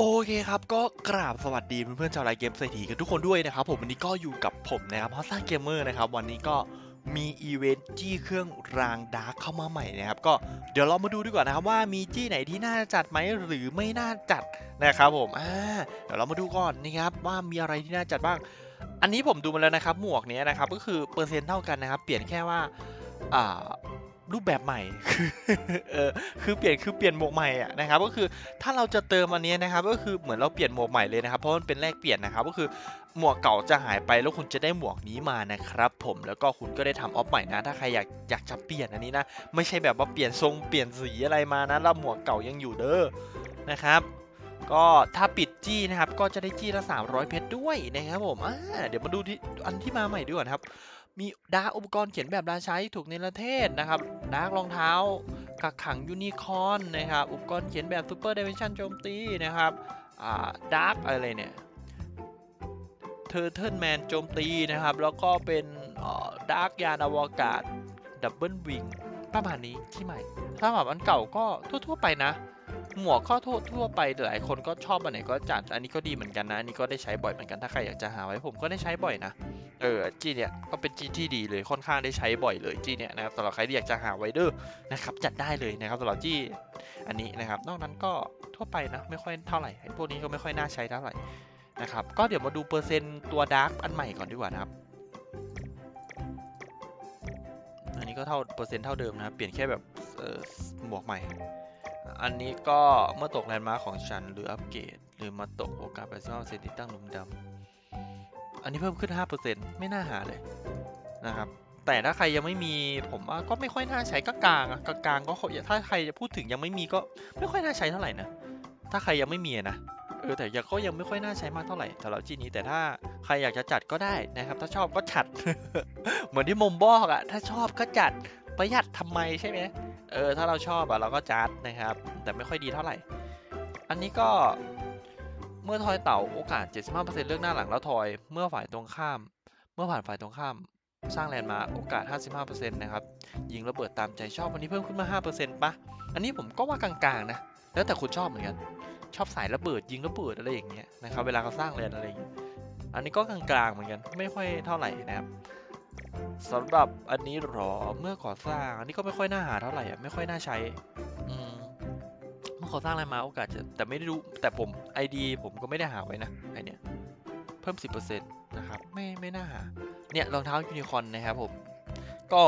โอเคครับ ก็กราบสวัสดีเพื่อนๆชาวไลฟ์เกมเศรษฐีกันทุกคนด้วยนะครับ ผมวันนี้ก็อยู่กับผมนะครับฮอสซ่าเกมเมอร์นะครับ วันนี้ก็มีอีเวนต์จี้เครื่องรางดาร์กเข้ามาใหม่นะครับ ก็เดี๋ยวเรามาดูดีกว่านะครับว่ามีจี้ไหนที่น่าจัดไหมหรือไม่น่าจัดนะครับผมอ่าเดี๋ยวเรามาดูก่อนนะครับว่ามีอะไรที่น่าจัดบ้าง อันนี้ผมดูมาแล้วนะครับหมวกเนี้ยนะครับก็คือเปอร์เซ็นต์เท่ากันนะครับ เปลี่ยนแค่ว่าอ่า รูปแบบใหม่เออคือเปลี่ยนคือเปลี่ยนหมวกใหม่อะนะครับก็คือถ้าเราจะเติมอันนี้นะครับก็คือเหมือนเราเปลี่ยนหมวกใหม่เลยนะครับเพราะมันเป็นแลกเปลี่ยนนะครับก็คือหมวกเก่าจะหายไปแล้วคุณจะได้หมวกนี้มานะครับผมแล้วก็คุณก็ได้ทำออฟใหม่นะถ้าใครอยากอยากจะเปลี่ยนอันนี้นะไม่ใช่แบบว่าเปลี่ยนทรงเปลี่ยนสีอะไรมานะแล้วหมวกเก่ายังอยู่เด้อนะครับก็ถ้าปิดจี้นะครับก็จะได้จี้ละ300เพชรด้วยนะครับผมเดี๋ยวมาดูที่อันที่มาใหม่ด้วยนะครับ มีดาร์กอุปกรณ์เขียนแบบราชาที่ถูกเนประเทศนะครับดาร์กรองเท้ากักขังยูนิคอร์นนะครับอุปกรณ์เขียนแบบซูเปอร์เดเมชันโจมตีนะครับดาร์กอะไรเนี่ยเทอร์เทิลแมนโจมตีนะครับ แล้วก็เป็นดาร์กยานอวกาศดับเบิลวิงประมาณนี้ที่ใหม่ถ้าแบบอันเก่าก็ทั่ว ๆ ไปนะ หมวกก็ทั่วทั่วไปหลายคนก็ชอบอันไหนก็จัด อันนี้ก็ดีเหมือนกันนะ อันนี้ก็ได้ใช้บ่อยเหมือนกัน ถ้าใครอยากจะหาไว้ผมก็ได้ใช้บ่อยนะ เออจีเนี่ยก็เป็นจีที่ดีเลยค่อนข้างได้ใช้บ่อยเลยจีเนี่ยนะครับสำหรับใครที่อยากจะหาไว้เด้อนะครับจัดได้เลยนะครับสำหรับจีอันนี้นะครับ นอกนั้นก็ทั่วไปนะไม่ค่อยเท่าไหร่พวกนี้ก็ไม่ค่อยน่าใช้เท่าไหร่นะครับก็เดี๋ยวมาดูเปอร์เซ็นต์ตัวดาร์กอันใหม่ก่อนดีกว่านะครับอันนี้ก็เท่าเปอร์เซ็นต์เท่าเดิมนะเปลี่ยนแค่แบบหมวกใหม่ อันนี้ก็เมื่อตกแลนด์มาร์คของฉันหรืออัปเกรดหรือมาตกโอกาสไปซิเซนติตั้งหลุมดำอันนี้เพิ่มขึ้น5%ไม่น่าหาเลยนะครับแต่ถ้าใครยังไม่มีผมว่าก็ไม่ค่อยน่าใช้ก็กลางอะกลางก็ถ้าใครจะพูดถึงยังไม่มีก็ไม่ค่อยน่าใช้เท่าไหร่นะถ้าใครยังไม่มีนะเออแต่ยังก็ยังไม่ค่อยน่าใช้มากเท่าไหร่สำหรับจีนี้แต่ถ้าใครอยากจะจัดก็ได้นะครับ ถ้าชอบก็จัด เหมือนที่มุมบอกอะถ้าชอบก็จัดประหยัดทำไมใช่ไหม เออถ้าเราชอบอะเราก็จัดนะครับ แต่ไม่ค่อยดีเท่าไหร่ อันนี้ก็เมื่อทอยเต่าโอกาส 75%เลือกหน้าหลังแล้วทอยเมื่อฝ่ายตรงข้าม เมื่อผ่านฝ่ายตรงข้าม สร้างแลนด์มาโอกาส 55%นะครับยิงระเบิดตามใจชอบวันนี้เพิ่มขึ้นมา 5%ปะอันนี้ผมก็ว่ากลางๆนะแล้วแต่คุณชอบเหมือนกันชอบสายระเบิดยิงระเบิดอะไรอย่างเงี้ยนะครับเวลาเขาสร้างแลนด์อะไรอย่างเงี้ยอันนี้ก็กลางๆเหมือนกันไม่ค่อยเท่าไหร่นะครับ สำหรับอันนี้หรอเมื่อก่อสร้าง อันนี้ก็ไม่ค่อยน่าหาเท่าไหร่อะไม่ค่อยน่าใช้ อืมเมื่อเขาสร้างอะไรมาโอกาสจะแต่ไม่ได้รู้แต่ผม ID ผมก็ไม่ได้หาไว้นะไอเนี้ยเพิ่ม 10%นะครับไม่ไม่น่าหา เนี่ยรองเท้ายูนิคอนนะครับผม ก็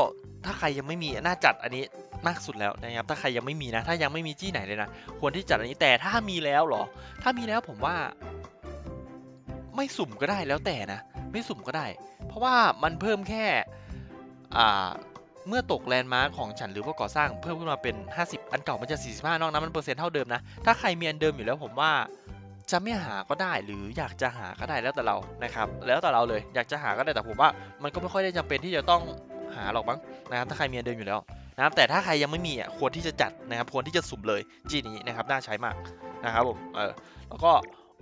ถ้าใครยังไม่มีน่าจัดอันนี้มากสุดแล้วนะครับ ถ้าใครยังไม่มีนะ ถ้ายังไม่มีจี้ไหนเลยนะ ควรที่จัดอันนี้แต่ถ้ามีแล้วหรอ ถ้ามีแล้วผมว่า ไม่สุ่มก็ได้แล้วแต่นะ ไม่สุ่มก็ได้ เพราะว่ามันเพิ่มแค่อ่าเมื่อตกแลนด์มาร์คของฉันหรือว่าก่อสร้างเพิ่มขึ้นมาเป็น 50 อันเก่ามันจะ 45 นอกนั้นมันเปอร์เซ็นต์เท่าเดิมนะ ถ้าใครมีอันเดิมอยู่แล้วผมว่าจะไม่หาก็ได้หรืออยากจะหาก็ได้แล้วแต่เรานะครับ แล้วแต่เราเลยอยากจะหาก็ได้แต่ผมว่า มันก็ไม่ค่อยได้จำเป็นที่จะต้องหาหรอกมั้งนะครับถ้าใครมีอันเดิมอยู่แล้วนะครับแต่ถ้าใครยังไม่มีอะควรที่จะจัดนะครับควรที่จะสุ่มเลยจีนี้นะครับน่าใช้มากนะครับผมเออแล้วก็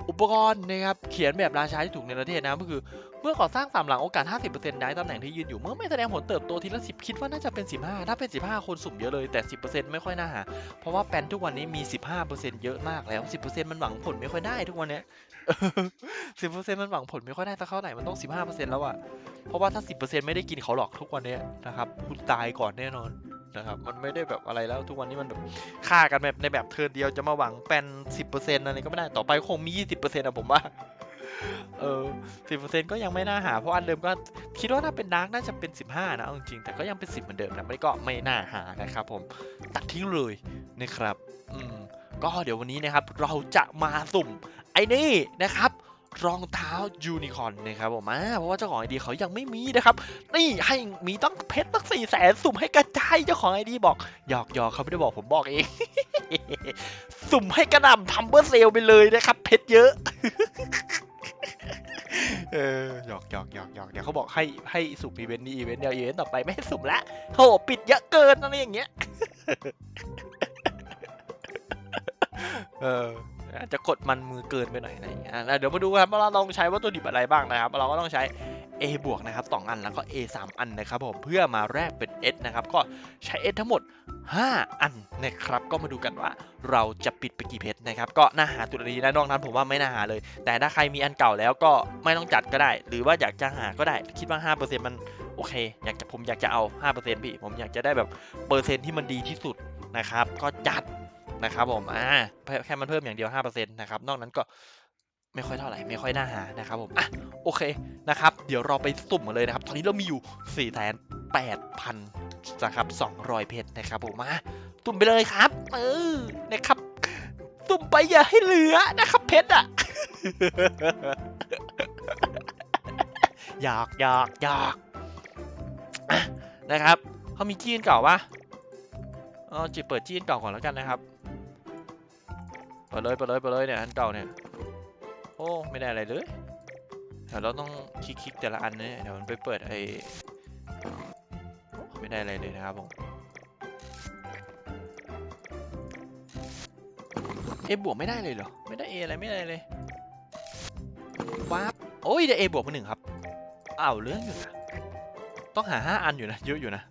อุปกรณ์นะครับเขียนแบบราชาที่ถูกในประเทศนะก็คือ เมื่อก่อสร้างสามหลังโอกาส 50%ได้ตำแหน่งที่ยืนอยู่ เมื่อไม่แสดงผลเติบโตทีละ 10 คิดว่าน่าจะเป็น 15 ถ้าเป็น 15 คนสุ่มเยอะเลยแต่ 10%ไม่ค่อยน่าหา เพราะว่าแปนทุกวันนี้มี 15%เยอะมากแล้ว 10%มันหวังผลไม่ค่อยได้ทุกวันเนี้ย10%มันหวังผลไม่ค่อยได้สักเท่าไหร่มันต้อง 15%แล้วอะเพราะว่าถ้า 10%ไม่ได้กินเขาหรอกทุกวันเนี้ยนะครับคุณตายก่อนแน่นอนนะครับมันไม่ได้แบบอะไรแล้วทุกวันนี้มันแบบฆ่ากันแบบในแบบเทิร์นเดียวจะมาหวังแปน10%อะไรก็ไม่ได้ต่อไปคงมี 20%อะผมว่า เออสิบเปอร์เซ็นต์ก็ยังไม่น่าหา เพราะอันเดิมก็คิดว่าถ้าเป็นดาร์กน่าจะเป็นสิบห้านะจริงๆแต่ก็ยังเป็นสิบเหมือนเดิมนะไม่ก็ไม่น่าหานะครับ ผมตัดทิ้งเลยนะครับ อืมก็เดี๋ยววันนี้นะครับ เราจะมาสุ่มไอ้นี่นะครับรองเท้ายูนิคอร์นนะครับผมอ่าเพราะว่าเจ้าของไอดีเขายังไม่มีนะครับ นี่ให้มีต้องเพชรตั้งสี่แสนสุ่มให้กระจายเจ้าของไอดีบอกหยอกหยอกเขาไม่ได้บอกผมบอกเอง สุ่มให้กระหน่ำทำเบอร์เซลไปเลยนะครับ เพชรเยอะ เออหยอกหยอกหยอกหยอกเดี๋ยวเขาบอกให้ให้สุ่มอีเวนต์นี้อีเวนต์เดียวอีเวนต์ต่อไปไม่ให้สุ่มละโหปิดเยอะเกินอะไรอย่างเงี้ย เออ อาจจะกดมันมือเกินไปหน่อยอะไรอย่างเงี้ยเดี๋ยวมาดูครับว่าเราต้องใช้วัตถุดิบอะไรบ้างนะครับเราก็ต้องใช้ A บวกนะครับสองอันแล้วก็ A 3 อันนะครับผมเพื่อมาแลกเป็น S นะครับก็ใช้ S ทั้งหมด 5 อันนะครับก็มาดูกันว่าเราจะปิดไปกี่เพชรนะครับก็น่าหาตุลาดีนะนอกนั้นผมว่าไม่น่าหาเลย แต่ถ้าใครมีอันเก่าแล้วก็ไม่ต้องจัดก็ได้ หรือว่าอยากจะหาก็ได้ คิดว่า 5%มันโอเค อยากจะผมอยากจะเอา 5%พี่ผมอยากจะได้แบบเปอร์เซ็นต์ที่มันดีที่สุดนะครับก็จัด นะครับผมอ่าแค่มันเพิ่มอย่างเดียว5%นะครับนอกนั้นก็ไม่ค่อยเท่าไหร่ไม่ค่อยน่าหานะครับผมอะโอเคนะครับ เดี๋ยวเราไปสุ่มกันเลยนะครับ ตอนนี้เรามีอยู่4 8 0 0 0นะครับ200เพชรนะครับผมมาสุ่มไปเลยครับ เออนะครับสุ่มไปอย่าให้เหลือนะครับเพชรอะอยากอยากอยากนะครับเขามีจีนเก่าปะเอาจิเปิดจีนเก่าก่อนแล้วกันนะครับ เปิดเลยเปิดเลยเปิดเลยเนี่ยอันเก่าเนี่ยโอ้ไม่ได้อะไรเลยเดี๋ยวเราต้องคลิกๆแต่ละอันเนี่ยเดี๋ยวมันไปเปิดไอ้ไม่ได้อะไรเลยนะครับผมเอบวกไม่ได้เลยเหรอไม่ได้เออะไรไม่ได้เลยว้าโอ้ยได้เอบวกมาหนึ่งครับอ้าวเรื่องอยู่นะต้องหาห้าอันอยู่นะเยอะอยู่นะ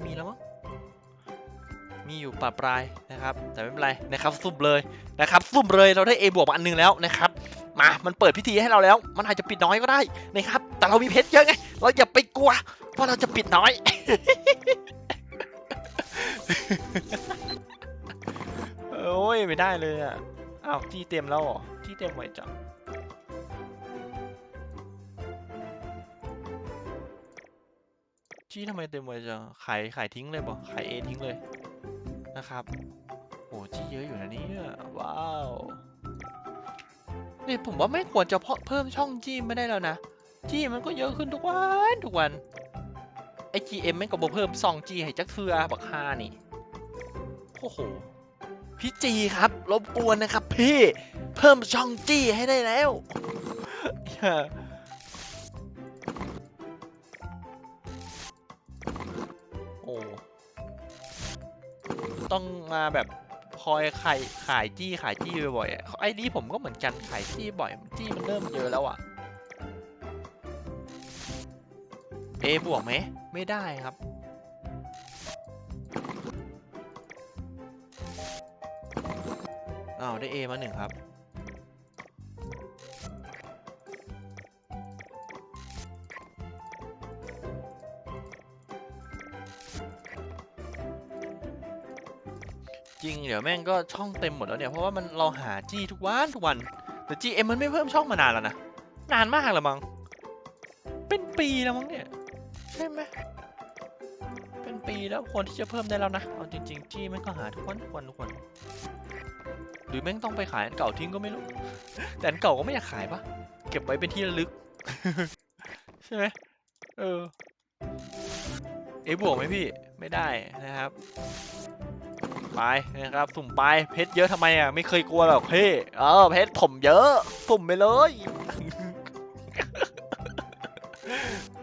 ม่มีแล้วมั้งมีอยู่ปะปลายนะครับ แต่ไม่เป็นไรนะครับสุ่มเลยนะครับสุ่มเลยเราได้ A บวกมาอันหนึงแล้วนะครับมามันเปิดพิธีให้เราแล้ว มันอาจจะปิดน้อยก็ได้นะครับ แต่เรามีเพชรเยอะไง เราอย่าไปกลัวว่าเราจะปิดน้อยโอ้ยไม่ได้เลยอะอ้าวที่เต็มแล้วหรอที่เต็มไว้จัง จี้ทำไมเต็มไว้จังขายขายทิ้งเลยบ่ขายเอทิ้งเลยนะครับโอ้จี้เยอะอยู่นะเนี่ยว้าวนี่ผมว่าไม่ควรจะเพาะเพิ่มช่องจี้ไม่ได้แล้วนะ จี้มันก็เยอะขึ้นทุกวันทุกวันไอ GM ไม่งก็บ่เพิ่มซองจี้ให้จักเทือบักฮานี่โอ้โหพี่จีครับรบกวนนะครับ พี่เพิ่มช่องจี้ให้ได้แล้ว ต้องมาแบบคอยขายขายจี้ขายจี้บ่อยๆอะไอ้นี่ผมก็เหมือนกันขายจี้บ่อยจี้มันเริ่มเยอะแล้วอะเอบวกไหมไม่ได้ครับ อ้าวได้ A มาหนึ่งครับ ริงเดี๋ยวแม่งก็ช่องเต็มหมดแล้วเนี่ยเพราะว่ามันเราหาจี้ทุกวันทุกวันแต่ GM มันไม่เพิ่มช่องมานานแล้วนะนานมากแล้วมั้งเป็นปีแล้วมั้งเนี่ยใช่ไหมเป็นปีแล้วควรที่จะเพิ่มได้แล้วนะเอาจริงๆจี้แม่งก็หาทุกวันทุกวันทุกวันหรือแม่งต้องไปขายอันเก่าทิ้งก็ไม่รู้ แต่อันเก่าก็ไม่อยากขายปะเก็บไว้เป็นที่ระลึก ใช่ไหมเออเอบวกไหมพี่ไม่ได้นะครับ ไปนะครับสุ่มไปเพชรเยอะทำไมอะไม่เคยกลัวหรอกพี่เออเพชรผมเยอะ สุ่มไปเลย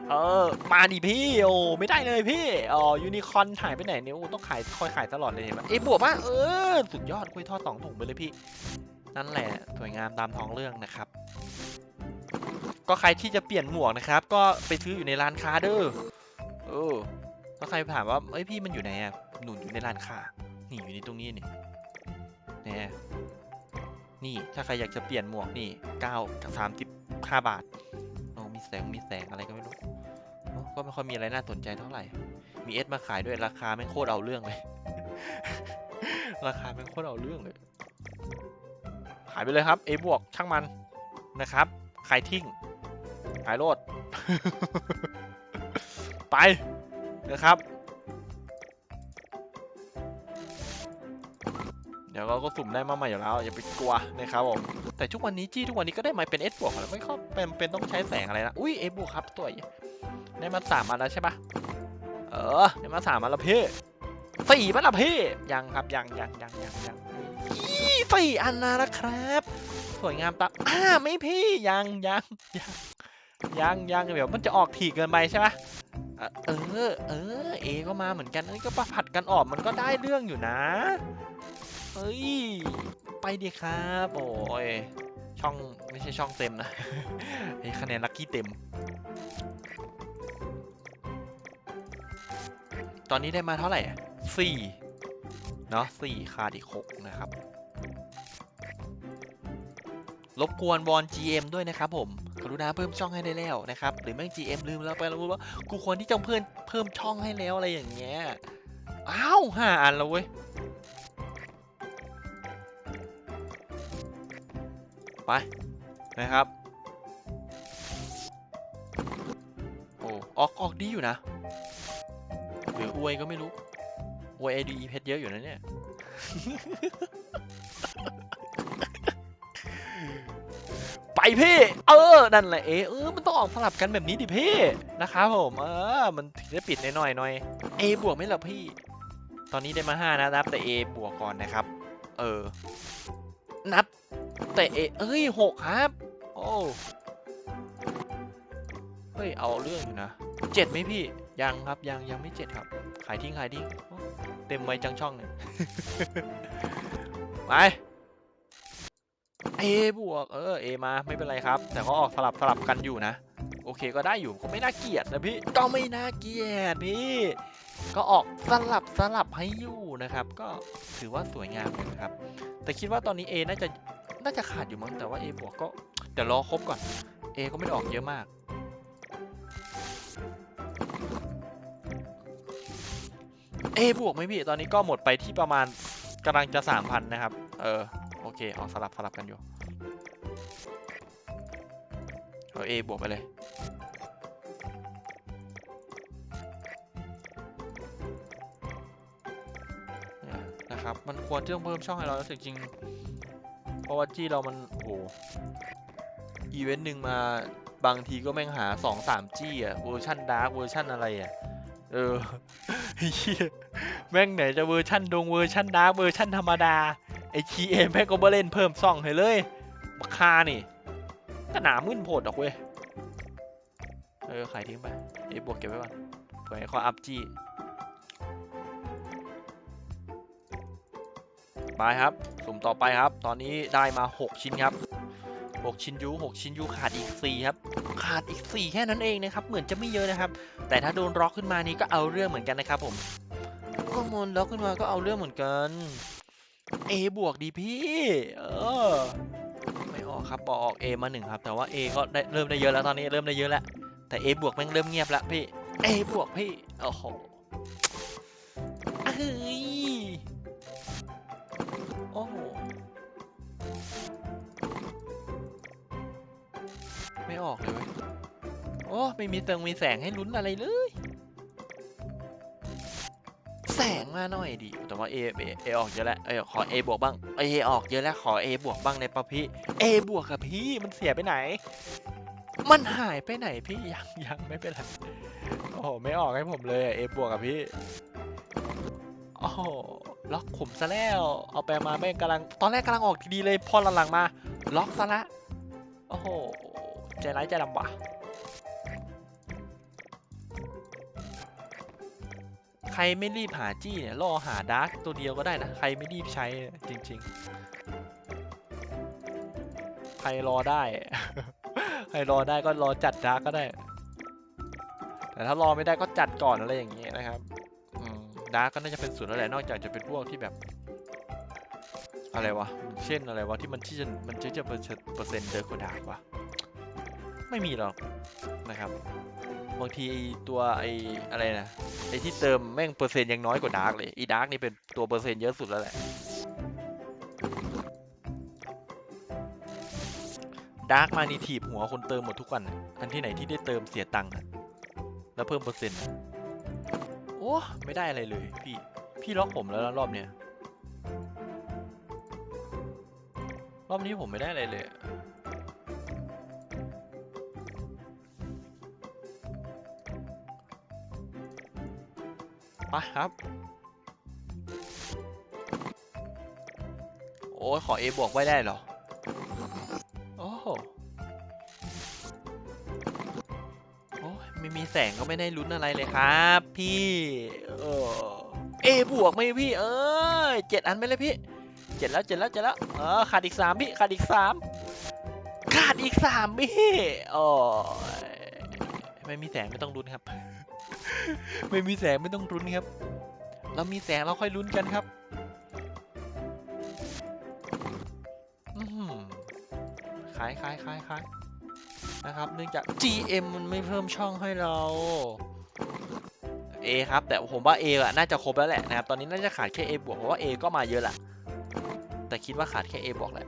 เออมาดิพี่โอ้ไม่ได้เลยพี่อ๋อยูนิคอนหายไปไหนเนี่ยโอ้ต้องขายคอยขายตลอดเลยเห็นไหมเอ้บวกป่ะเออสุดยอดคุยทอดสองถุงไปเลยพี่ นั่นแหละสวยงามตามท้องเรื่องนะครับ ก็ใครที่จะเปลี่ยนหมวกนะครับ ก็ไปซื้ออยู่ในร้านค้าเด้อเออถ้าใครถามว่าเอ้ยพี่มันอยู่ไหนอะหนุนอยู่ในร้านค้า นี่อยู่ในตรงนี้นี่เนี่ยนี่ถ้าใครอยากจะเปลี่ยนหมวกนี่เก้าสามสิบห้าบาทโอ้มีแสงมีแสงอะไรก็ไม่รู้ก็ไม่ค่อยมีอะไรน่าสนใจเท่าไหร่ มีเอสมาขายด้วยราคาแม่โคตรเอาเรื่องเลย ราคาแม่โคตรเอาเรื่องเลย ขายไปเลยครับ A บวกช่างมันนะครับ ขายทิ้ง ขายโลด ไปนะครับ ดี๋ยวเราก็สุ่มได้มาใหม่อยู่แล้ว อย่าไปกลัวนะครับผมแต่ทุกวันนี้จี้ทุกวันนี้ก็ได้มาเป็น S บวกแล้วไม่ค่อยเป็นเป็นต้องใช้แสงอะไรนะอุ้ย A บวกครับตัวใหญ่ได้มาสามอันแล้วใช่ปะเออได้มาสามอันแล้วพี่สี่มันละพี่ยังครับยังยังยังยังยังสี่อันนะนะครับ สวยงามตาอ่าไม่พี่ยังยังยังยังยังเดี๋ยวมันจะออกถี่เกินไปใช่ปะเออเออ เออ เอก็มาเหมือนกันเอ้ยก็ประผัดกันออกมันก็ได้เรื่องอยู่นะ ฮ้ย ไปดีครับโอ้ยช่องไม่ใช่ช่องเต็มนะไอ้คะแนนลัคกี้เต็ม ตอนนี้ได้มาเท่าไหร่สี่เนาะสี่ขาดอีกหกนะครับ รบกวนวอน GM ด้วยนะครับผมกรุณาเพิ่มช่องให้ได้แล้วนะครับ หรือแม่ง GM ลืมแล้วไปแล้วว่ากูควรที่จะเพิ่มเพิ่มช่องให้แล้วอะไรอย่างเงี้ย อ้าวห้าอันแล้วเว้ย ไปนะครับ โอ้ออกออกดีอยู่นะ หรืออวยก็ไม่รู้อวยไอดีเพชรเยอะอยู่นะเนี่ย ไปพี่ เออ นั่นแหละเอเออ มันต้องออกสลับกันแบบนี้ดิพี่ นะครับผม เออ มันถึงจะปิดหน่อยหน่อยเอบวกไหม่ล่ะพี่ ตอนนี้ได้มาห้านะนับแต่ A บวกก่อนนะครับ เออ นับ แต่เอ้ยหกครับ โอ้เฮ้ยเอาเรื่องอยู่นะเจ็ดไหมพี่ยังครับยังยังไม่เจ็ดครับ ขายทิ้งขายทิ้งเต็มไวจังช่องเนี่ยไป A บวกเออ A มาไม่เป็นไรครับ แต่ก็ออกสลับสลับกันอยู่นะ โอเคก็ได้อยู่ก็ไม่น่าเกลียดนะพี่ก็ไม่น่าเกลียดพี่ก็ออกสลับสลับให้อยู่นะครับ ก็ถือว่าสวยงามนะครับ แต่คิดว่าตอนนี้ A น่าจะ น่าจะขาดอยู่มั้งแต่ว่า A บวกก็เดี๋ยวรอครบก่อน A ก็ไม่ได้ออกเยอะมาก A บวกไหมพี่ ตอนนี้ก็หมดไปที่ประมาณกำลังจะสามพันนะครับ เออ โอเค ออกสลับสลับกันอยู่ เอา A บวกไปเลยเนี่ยนะครับ มันควรที่ต้องเพิ่มช่องให้เราแล้วจริงๆ เพราะว่าจี้เรามันโอ้โหอีเวนต์หนึ่งมาบางทีก็แม่งหาสองสามจี้อะเวอร์ชันดาร์กเวอร์ชันอะไรอะเออเหี้ยแม่งไหนจะเวอร์ชันดงเวอร์ชันดาร์กเวอร์ชันธรรมดาไอคีเอแม่งก็มาเล่นเพิ่มซ่องให้เลยบักคานี่ก็หนามึนโพดดอกเว้ยเออขายทิ้งไปเอบวกเก็บไว้ก่อนเผื่อให้เขาอัพจี้ ไปครับ สุ่มต่อไปครับ ตอนนี้ได้มา 6 ชิ้นครับ 6 ชิ้นยู6ชิ้นยูขาดอีก 4 ครับ ขาดอีก 4 แค่นั้นเองนะครับ เหมือนจะไม่เยอะนะครับ แต่ถ้าโดนล็อกขึ้นมานี้ก็เอาเรื่องเหมือนกันนะครับผมก็มนล็อกขึ้นมาก็เอาเรื่องเหมือนกัน A บวกดีพี่ เออ ไม่ออกครับบอออก A มาหนึ่งครับ แต่ว่า A ก็ได้เริ่มได้เยอะแล้วตอนนี้เริ่มได้เยอะแล้ว แต่ A บวกแม่งเริ่มเงียบแล้วพี่ A บวกพี่ โอ้โหเอ้ย อ้โห ไม่ออกเลยเว้ยโอ้ไม่มีเติงมีแสงให้ลุ้นอะไรเลย แสงมาหน่อยดิแต่ว่า A A A ออกเยอะแล้วเอยขอ A บวกบ้าง A ออกเยอะแล้วขอ A บวกบ้างในปะพี่ A บวกกับพี่มันเสียไปไหน มันหายไปไหนพี่ยังยังไม่เป็นไรโอ้โหไม่ออกให้ผมเลยอะ A บวกกับพี่โอ้โห ล็อกขุมซะแล้ว เอาไปมาแม่งกำลัง ตอนแรกกำลังออกดีเลย พอหลังๆมา ล็อกซะละ โอ้โห ใจร้ายใจดำว่ะ ใครไม่รีบหาจี้เนี่ยรอหาดาร์กตัวเดียวก็ได้นะ ใครไม่รีบใช้จริง ๆ ใครรอได้ ใครรอได้ก็รอจัดดาร์กก็ได้ แต่ถ้ารอไม่ได้ก็จัดก่อนอะไรอย่างเงี้ยนะครับ ดาร์กก็น่าจะเป็นส่วนแล้วแหละนอกจากจะเป็นพวกที่แบบ อะไรวะ เช่นอะไรวะที่มันที่จะมันจะจะเปอร์เซ็นต์เปอร์เซ็นต์เดินกว่าดาร์กวะไม่มีหรอกนะครับบางทีตัวไอ้อะไรนะไอ้ที่เติมแม่งเปอร์เซ็นต์ยังน้อยกว่าดาร์กเลยอีดาร์กนี่เป็นตัวเปอร์เซ็นต์เยอะสุดแล้วแหละดาร์กมานี่ถีบหัวคนเติมหมดทุกวันอันที่ไหนที่ได้เติมเสียตังค์แล้วเพิ่มเปอร์เซ็นต์ อะโอ้ไม่ได้อะไรเลยพี่ พี่ล็อกผมแล้วรอบเนี้ย รอบนี้ผมไม่ได้อะไรเลยอะไปครับ โอ้ขอ A บวกไว้ได้เหรอ โอ้โอ้ไม่มีแสงก็ไม่ได้ลุ้นอะไรเลยครับ พี่เออ A บวกไหมพี่ เอ้ยเจ็ดอันไปเลยพี่เจ็ดแล้วเจ็ดแล้วเจ็ดแล้วเออขาดอีกสามพี่ขาดอีกสามขาดอีกสามพี่โอ้ไม่มีแสงไม่ต้องลุ้นครับ ไม่มีแสงไม่ต้องลุ้นครับ เรามีแสงเราค่อยลุ้นกันครับขายขายขายขายนะครับ เนื่องจาก GM มันไม่เพิ่มช่องให้เรา A ครับ แต่ผมว่า A อะน่าจะครบแล้วแหละนะครับ ตอนนี้น่าจะขาดแค่ A บวกเพราะว่า A ก็มาเยอะแหละ แต่คิดว่าขาดแค่ A บวกแหละ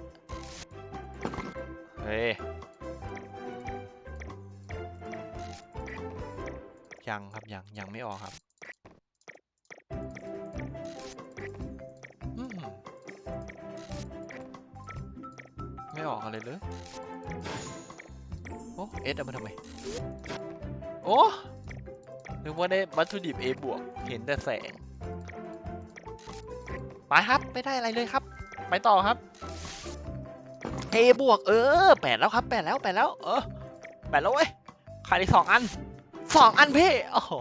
เฮ้ย ยังครับ ยัง ยังไม่ออกครับมไม่ออกอะไรเลย โอ้ เอสเอามาทำไม โอ้ นึกว่าได้วัตถุดิบ A บวก เห็นแต่แสง ไปครับไม่ได้อะไรเลยครับ ไปต่อครับ A บวกเออแปดแล้วครับแปดแล้วแปดแล้ว เออแปดแล้วเว้ยขาดอีกสองอันสองอันพี่โอ้โห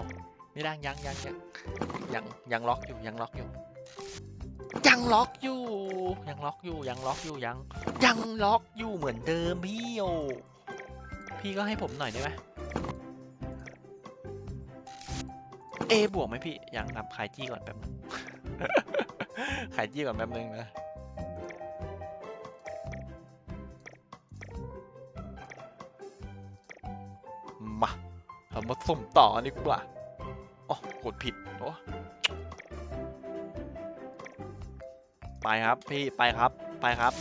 ไม่ได้ยังยังยังยังยังล็อกอยู่ยังล็อกอยู่ ยังล็อกอยู่ ยังล็อกอยู่ยังล็อกอยู่ยัง ยังล็อกอยู่เหมือนเดิมพี่โอพี่ก็ให้ผมหน่อยได้ไหม A บวกไหมพี่ ยังครับขายจี้ก่อนแป๊บนึงขายจี้ก่อนแป๊บนึงนะมาเรามาสุ่มต่อดีกว่าอ๋อกดผิดโอ้ไปครับพี่ไปครับไปครับ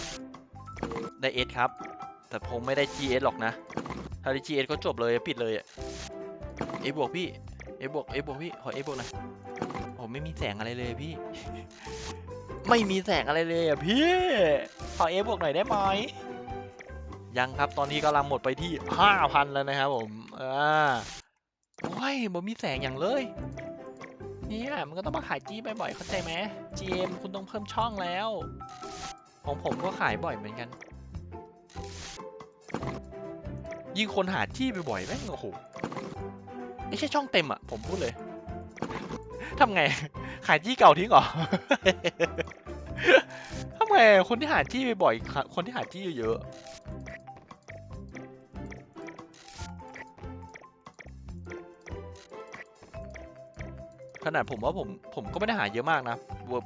ได้เอสครับ แต่ผมไม่ได้ GS หรอกนะ ถ้าได้ GS ก็จบเลยปิดเลยอะเอบวกพี่ เอบวกเอบวกพี่ ขอเอบวกหน่อยผมไม่มีแสงอะไรเลยพี่ ไม่มีแสงอะไรเลยอะพี่ ขอเอบวกหน่อยได้ไหมยังครับ ตอนนี้กำลังหมดไปที่ห้าพันแล้วนะครับผม อ่าโอ้ยบ่มีแสงอย่างเลย เนี่ยมันก็ต้องมาขายจี้บ่อยๆเข้าใจไหม GM คุณต้องเพิ่มช่องแล้ว ของผมก็ขายบ่อยเหมือนกัน ยิ่งคนหาจี้บ่อยๆแม่งโอ้โห ไม่ใช่ช่องเต็มอะ ผมพูดเลยทำไง ขายจี้เก่าทิ้งเหรอทำไงคนที่หาจี้บ่อยๆคนที่หาจี้เยอะขนาดผมว่าผมผมก็ไม่ได้หาเยอะมากนะ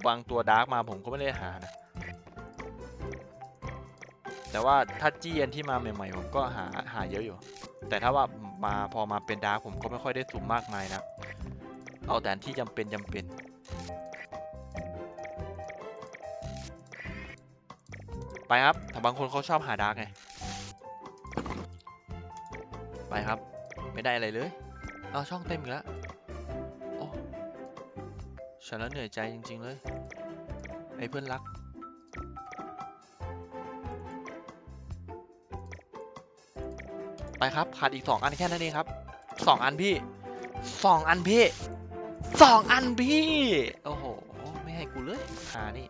บางตัวดาร์กมาผมก็ไม่ได้หานะ แต่ว่าถ้าจี้อันที่มาใหม่ๆผมก็หาหาเยอะอยู่ แต่ถ้าว่ามาพอมาเป็นดาร์กผมก็ไม่ค่อยได้สุ่มมากมายนะเอาแต่อันที่จำเป็นจำเป็นไปครับ แต่บางคนเขาชอบหาดาร์กไง ไปครับ ไม่ได้อะไรเลย เอาช่องเต็มอีกแล้ว โอ้ ฉันแล้วเหนื่อยใจจริง ๆ เลย ไอ้เพื่อนรัก ไปครับขาดอีกสองอันแค่นั้นเองครับสองอันพี่สองอันพี่สองอันพี่โอ้โหไม่ให้กูเลยหานี่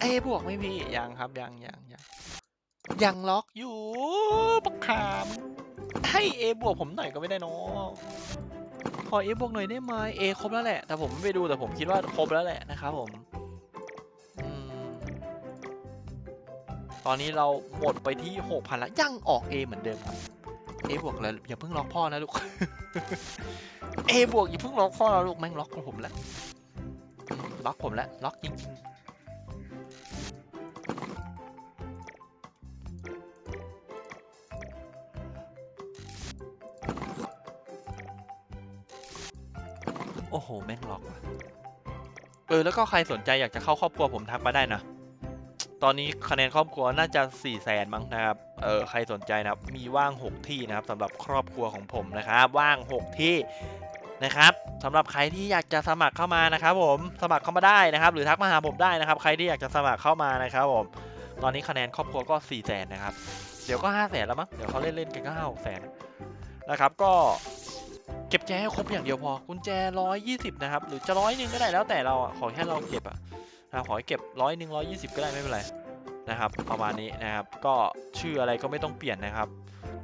เอบวกไม่พี่ยังครับยังยังยังยังล็อกอยู่ปักขามให้เอบวกผมหน่อยก็ไม่ได้เนอะขอเอบวกหน่อยได้ไหมเอครบแล้วแหละแต่ผมไม่ไปดูแต่ผมคิดว่าครบแล้วแหละนะครับผม ตอนนี้เราหมดไปที่หกพันแล้วยังออกเอเหมือนเดิมครับเอบวกแล้วอย่าเพิ่งล็อกพ่อนะลูกเอบวกอย่าเพิ่งล็อกพ่อนะลูกแม่งล็อกของผมแล้วล็อกผมแล้วล็อกจริงๆโอ้โห แม่งล็อกว่ะ เออ แล้วก็ใครสนใจอยากจะเข้าครอบครัวผมทักมาได้นะ ตอนนี้คะแนนครอบครัวน่าจะ4ี่แสนมั้งนะครับ เออใครสนใจนะครับ มีว่าง 6 ที่นะครับสำหรับครอบครัวของผมนะครับ ว่าง 6 ที่นะครับสำหรับใครที่อยากจะสมัครเข้ามานะครับผมสมัครเข้ามาได้นะครับ หรือทักมาหาผมได้นะครับ ใครที่อยากจะสมัครเข้ามานะครับผมตอนนี้คะแนนครอบครัวก็4ี่แสนนะครับเดี๋ยวก็5้าแสนแล้วมั้งเดี๋ยวเขาเล่นเล่นๆกันก็ห้าแสนนะครับก็เก็บแจให้ครบอย่างเดียวพอกุญแจร้อยยี่สิบนะครับหรือจะร้อยหนึ่งก็ได้แล้วแต่เราอะขอแค่เราเก็บอะ นะขอให้เก็บร้อยหนึ่งร้อยยี่สิบก็ได้ไม่เป็นไรนะครับประมาณนี้นะครับ ก็ชื่ออะไรก็ไม่ต้องเปลี่ยนนะครับ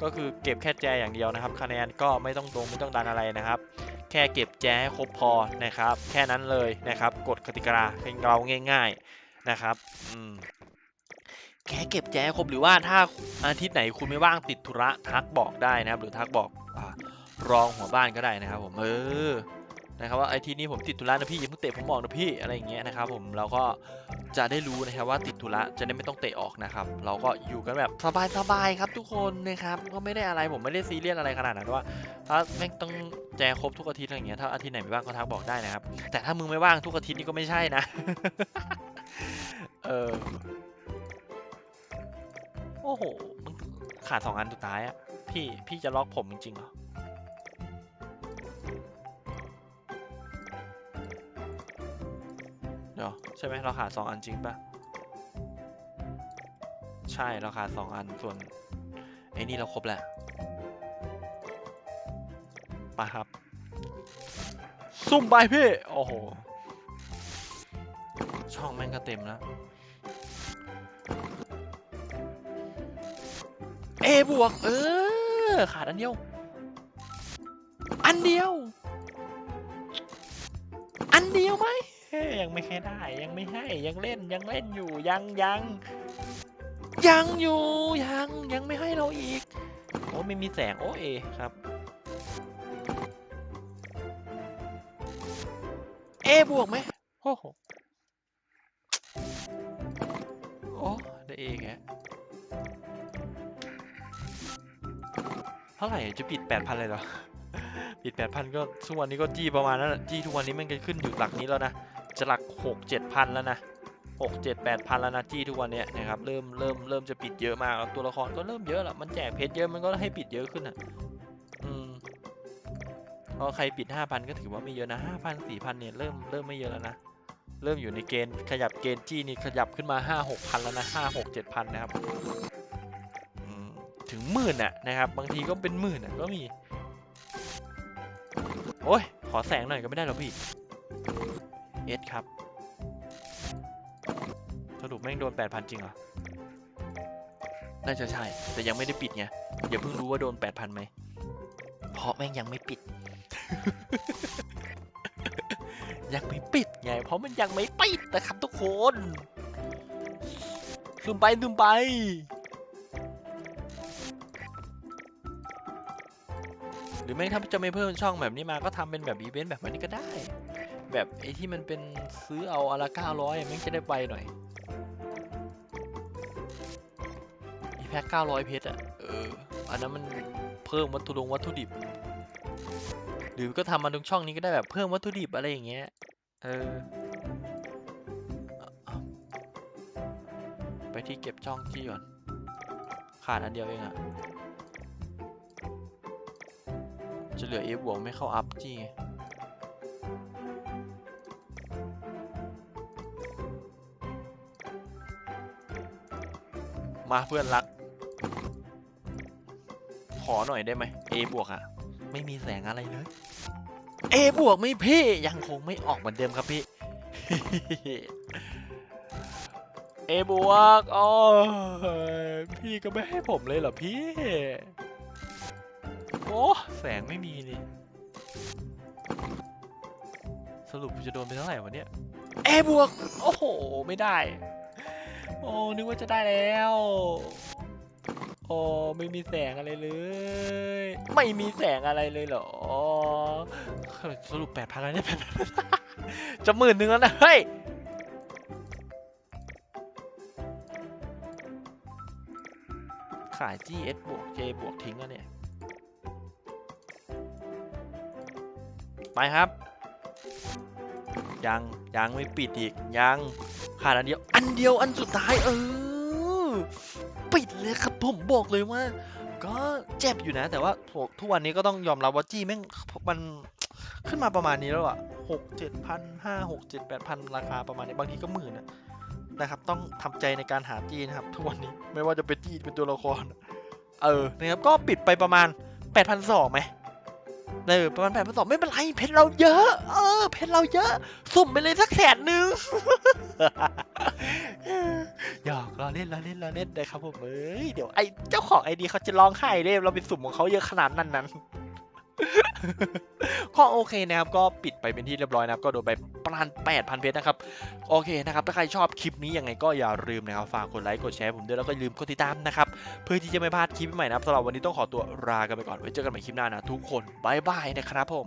ก็คือเก็บแค่แจอย่างเดียวนะครับ คะแนนก็ไม่ต้องตรงไม่ต้องดันอะไรนะครับ แค่เก็บแจให้ครบพอนะครับ แค่นั้นเลยนะครับกฎกติกาเป็นเราง่าย ๆนะครับอืมแค่เก็บแจให้ครบหรือว่าถ้าอาทิตย์ไหนคุณไม่ว่างติดธุระทักบอกได้นะครับ หรือทักบอกอรองหัวบ้านก็ได้นะครับผมเออ นะครับว่าไอทีนี้ผมติดธุระนะพี่อย่าเพิ่งเตะผมออกนะพี่อะไรอย่างเงี้ยนะครับผมเราก็จะได้รู้นะครับว่าติดธุระจะได้ไม่ต้องเตะออกนะครับ เราก็อยู่กันแบบสบายๆครับทุกคนนะครับก็ไม่ได้อะไรผมไม่ได้ซีเรียสอะไรขนาดนั้นว่าถ้าแม่งต้องแจครบทุกอาทิตย์อะไรอย่างเงี้ยถ้าอาทิตย์ไหนไม่ว่างก็ทักบอกได้นะครับ แต่ถ้ามึงไม่ว่างทุกอาทิตย์นี่ก็ไม่ใช่นะเออโอ้โหมึงขาดสองอันสุดท้ายอะพี่พี่จะล็อกผมจริงๆเหรอ ใช่ไหมเราขาดสองอันจริงปะใช่เราขาดสองอันส่วนไอ้นี่เราครบแหล้วมาครับ ซุ่มไปพี่ โอ้โห ช่องแม่งก็เต็มแล้ว เอบวก เออ ขาดอันเดียว อันเดียว ยังไม่แค่ได้ ยังไม่ให้ยังเล่นยังเล่นอยู่ยังยังยังอยู่ยังยังไม่ให้เราอีกโอ้ไม่มีแสงโอ้เอครับ เอบวกไหมโอ้โหโอ้ได้เองแฮะเท่าไหร่จะปิดแปดพันเลยเหรอปิดแปดพันก็ทุกวันนี้ก็จี้ประมาณนั้นแหละจี้ทุกวันนี้มันก็ขึ้นอยู่หลักนี้แล้วนะ จะหลักหกเจ็ดพันแล้วนะหกเจ็ดแปดพันแล้วนะจี้ทุกวันเนี้ยนะครับเริ่มเริ่มเริ่มจะปิดเยอะมากแล้วตัวละครก็เริ่มเยอะแล้วมันแจกเพชรเยอะมันก็ให้ปิดเยอะขึ้นอะอืมพราะใครปิด5,000ก็ถือว่าไม่เยอะนะ5,000 4,000เนี่ยเริ่มเริ่มไม่เยอะแล้วนะเริ่มอยู่ในเกณฑ์ขยับเกณฑ์จี้นี่ขยับขึ้นมา5 6,000แล้วนะ5 6 7,000นะครับถึงหมื่นน่ะนะครับบางทีก็เป็นหมื่นน่ะก็มีโอ้ยขอแสงหน่อยก็ไม่ได้หรอพี่ เอสครับ สรุปแม่งโดน 8,000 จริงเหรอ น่าจะใช่ แต่ยังไม่ได้ปิดไงอย่าเพิ่งรู้ว่าโดน 8,000ไหม เพราะแม่งยังไม่ปิด ยังไม่ปิดไง เพราะมันยังไม่ปิดนะครับทุกคนซึมไปซึมไปหรือไม่ถ้าจะไม่เพิ่มช่องแบบนี้มาก็ทำเป็นแบบอีเวนต์แบบนี้ก็ได้ แบบไอ้ที่มันเป็นซื้อเอาอนละเก้าร้อยมันจะได้ไวหน่อยอีแพ็คเก้าร้อยเพชรอะ เออ อันนั้นมันเพิ่มวัตถุดงวัตถุดิบ หรือก็ทำมาตรงช่องนี้ก็ได้แบบเพิ่มวัตถุดิบอะไรอย่างเงี้ย เออ ไปที่เก็บช่องจี้ก่อน ขาดอันเดียวเองอะจะเหลือเอฟบวกไม่เข้าอัพจี้ มาเพื่อนรัก ขอหน่อยได้ไหม A บวกอะไม่มีแสงอะไรเลย A บวกไม่พี่ ยังคงไม่ออกเหมือนเดิมครับพี่ A บวกอ๋อพี่ก็ไม่ให้ผมเลยเหรอพี่ โอ้แสงไม่มีนี่สรุปจะโดนไปเท่าไหร่วะเนี่ย A บวก โอ้โห ไม่ได้ โอ้นึกว่าจะได้แล้ว โอ้ไม่มีแสงอะไรเลย ไม่มีแสงอะไรเลยเหรอสรุปแปดพันแล้วเนี่ยจะหมื่นหนึ่งแล้วนะเฮ้ยขาย GS บวก J บวกทิ้งแล้วเนี่ย ไปครับ ยังยังไม่ปิดอีกยังขาดอันเดียว อันเดียวอันสุดท้ายเออ ปิดเลยครับผมบอกเลยว่า ก็เจ็บอยู่นะ แต่ว่าผมทุกวันนี้ก็ต้องยอมรับว่าจี้แม่งมันขึ้นมาประมาณนี้แล้วอะหกเจ็ดพันห้าหกเจ็ดแปดพันราคาประมาณนี้บางทีก็หมื่นนะนะครับต้องทำใจในการหาจี้นะครับ ทุกวันนี้ไม่ว่าจะเป็นจี้เป็นตัวละคร เออนะครับก็ปิดไปประมาณแปดพันสองไหม เออประมาณแปดพันสองไม่เป็นไรเพชรเราเยอะ เออ เพชรเราเยอะ สุ่มไปเลยสักแสนหนึ่งหยอกเราเล่นเราเล่นเราเล่นเลยครับผมเอ้ยเดี๋ยวไอเจ้าของไอดีเขาจะร้องไห้เลยเราไปสุ่มของเขาเยอะขนาดนั้นนั้น ก็โอเคนะครับ ก็ปิดไปเป็นที่เรียบร้อยนะครับ ก็โดนไปประมาณ8,000 เพชรนะครับ โอเคนะครับ ถ้าใครชอบคลิปนี้ยังไงก็อย่าลืมนะครับ ฝากกดไลค์ กดแชร์ผมด้วย แล้วก็ลืมกดติดตามนะครับ เพื่อที่จะไม่พลาดคลิปใหม่นะครับสำหรับวันนี้ต้องขอตัวลากันไปก่อน ไว้เจอกันใหม่คลิปหน้านะทุกคนบายบายนะครับผม